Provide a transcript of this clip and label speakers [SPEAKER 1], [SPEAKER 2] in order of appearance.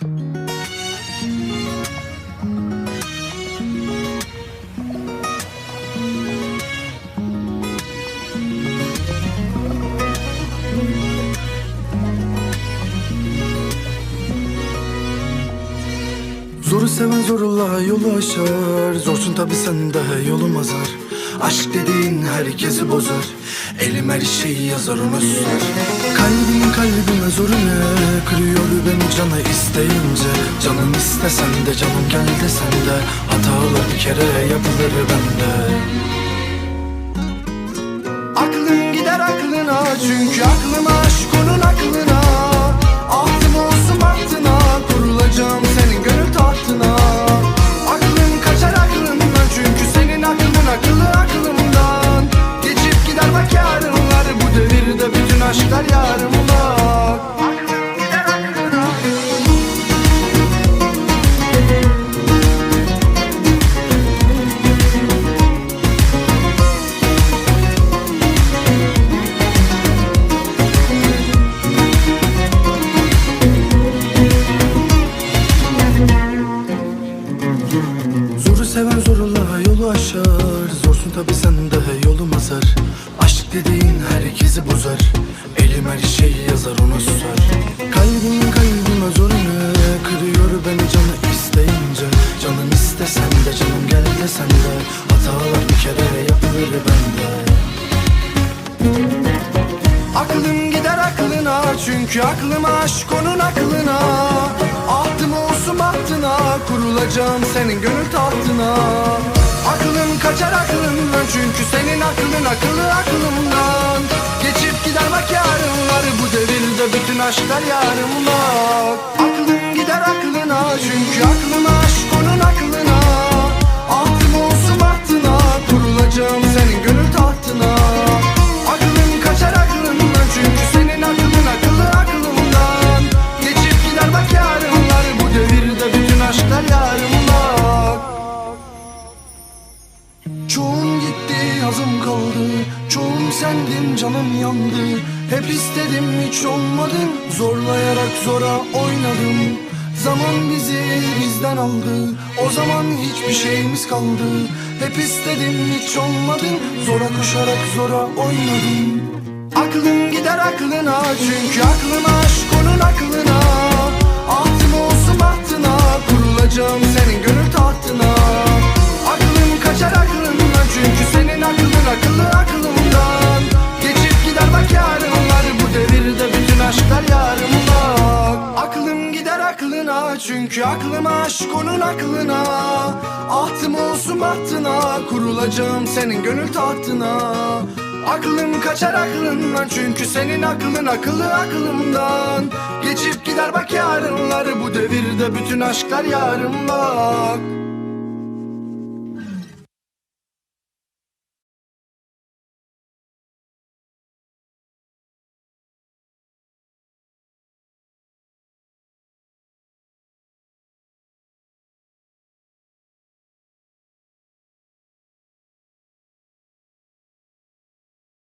[SPEAKER 1] Zoru seven zorla yolu aşar. Zorsun tabi sen de yolum azar Aşk dediğin herkesi bozar. Elim her şeyi yazar onu susar Kalbin kalbime zoru ne Kırıyor beni canı isteyince. Canım istesen de canım gel desen de Hatalar bir kere yapılır bende. Aklın gider aklına çünkü aşar Zorsun tabi sen de yolum azar. Aşk dediğin herkesi bozar. Elim her şeyi yazar ona susar. Kalbim kalbime zoru ne Kırıyor beni canı isteyince. Canım istesen de canım gel desen de Hatalar bir kere yapılır bende. Aklım gider aklına çünkü aklıma aşk onun aklına. Ahtım olsun bahtına kurulacağım senin gönül tahtına çünkü senin aklın akıllı aklımdan. Geçip gider bak yarınlar bu devirde bütün aşklar Aklım Sendin canım yandı. Hep istedim hiç olmadın Zorlayarak zora oynadım. Zaman bizi bizden aldı. O zaman hiçbir şeyimiz kaldı. Hep istedim hiç olmadın Zora koşarak zora oynadım. Aklım gider aklına. Çünkü aklıma aşk onun aklına çünkü aklıma aşk onun aklına. Ahtım olsun bahtına kurulacağım senin gönül tahtına. Aklım kaçar aklından çünkü senin aklın akıllı aklımdan. Geçip gider bak yarınlar bu devirde bütün aşklar yarımda